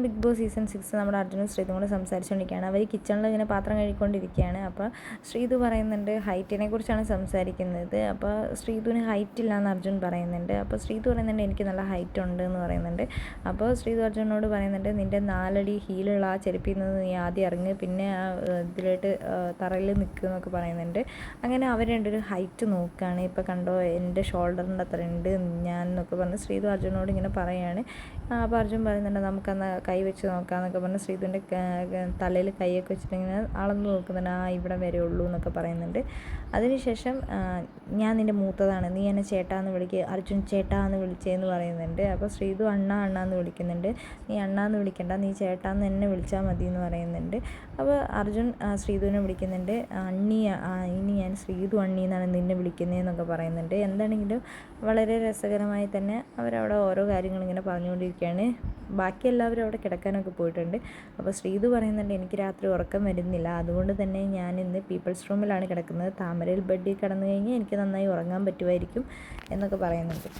Islamic big boss season six നമ്മുടെ അർജുനും ശ്രീതും കൂടെ സംസാരിച്ചുകൊണ്ടിരിക്കുകയാണ് അവർ കിച്ചണിൽ ഇങ്ങനെ പാത്രം കഴുകിക്കൊണ്ടിരിക്കുകയാണ്. അപ്പോൾ ശ്രീതു പറയുന്നുണ്ട് ഹൈറ്റിനെ കുറിച്ചാണ് സംസാരിക്കുന്നത്. അപ്പോൾ ശ്രീതുവിന് ഹൈറ്റ് ഇല്ല എന്ന് അർജുൻ പറയുന്നുണ്ട്. അപ്പോൾ ശ്രീതു പറയുന്നുണ്ട് എനിക്ക് നല്ല ഹൈറ്റ് ഉണ്ട് എന്ന് പറയുന്നുണ്ട്. അപ്പോൾ ശ്രീതു അർജുനോട് പറയുന്നുണ്ട് നിന്റെ നാലടി ഹീലുള്ള ആ ചെരുപ്പിൽ നിന്ന് നീ ആദ്യം ഇറങ്ങി പിന്നെ ഇതിലോട്ട് തറയിൽ നിൽക്കുക എന്നൊക്കെ പറയുന്നുണ്ട്. അങ്ങനെ അവർ രണ്ടൊരു ഹൈറ്റ് നോക്കുകയാണ് ഇപ്പോൾ കണ്ടോ എന്റെ ഷോൾഡറിന്റെ അത്ര ഉണ്ട് ഞാൻ എന്നൊക്കെ പറഞ്ഞ് ശ്രീതു അർജുനോട് ഇങ്ങനെ പറയുകയാണ് അപ്പോൾ അർജുൻ പറയുന്നുണ്ട് നമുക്കന്ന് കൈ വെച്ച് നോക്കാമെന്നൊക്കെ പറഞ്ഞ് ശ്രീധുവിന്റെ തലയിൽ കൈയൊക്കെ വെച്ചിട്ടിങ്ങനെ അളന്ന് നോക്കുന്നുണ്ട്. ആ ഇവിടെ വരെ ഉള്ളൂ എന്നൊക്കെ പറയുന്നുണ്ട്. അതിനുശേഷം ഞാൻ നിന്റെ മൂത്തതാണ്. നീ എന്നെ ചേട്ടാ എന്ന് വിളിക്കുക അർജുൻ ചേട്ടാ എന്ന് വിളിച്ചേന്ന് പറയുന്നുണ്ട്. അപ്പോൾ ശ്രീധു അണ്ണ അണ്ണ എന്ന് വിളിക്കുന്നുണ്ട്. നീ അണ്ണ എന്ന് വിളിക്കണ്ട. നീ ചേട്ടാ എന്ന് എന്നെ വിളിച്ചാൽ മതി എന്ന് പറയുന്നുണ്ട്. അപ്പോൾ അർജുൻ ശ്രീധുവിനെ വിളിക്കുന്നുണ്ട്. അണ്ണി ഇനി ഞാൻ ശ്രീധു അണ്ണി എന്നാണ് നിന്നെ വിളിക്കുന്നതെന്നൊക്കെ പറയുന്നുണ്ട്. എന്താണെങ്കിലും വളരെ രസകരമായി തന്നെ അവരവിടെ ഓരോ കാര്യങ്ങളിങ്ങനെ പറഞ്ഞുകൊണ്ടിരിക്കുകയാണ്. ബാക്കി എല്ലാവരും അവിടെ കിടക്കാനൊക്കെ പോയിട്ടുണ്ട്. അപ്പോൾ ശ്രീതു പറയുന്നുണ്ട് എനിക്ക് രാത്രി ഉറക്കം വരുന്നില്ല. അതുകൊണ്ട് തന്നെ ഞാൻ ഇന്ന് പീപ്പിൾസ് റൂമിലാണ് കിടക്കുന്നത്. താമരയിൽ ബെഡിൽ കിടന്നു കഴിഞ്ഞാൽ എനിക്ക് നന്നായി ഉറങ്ങാൻ പറ്റുമായിരിക്കും എന്നൊക്കെ പറയുന്നുണ്ട്.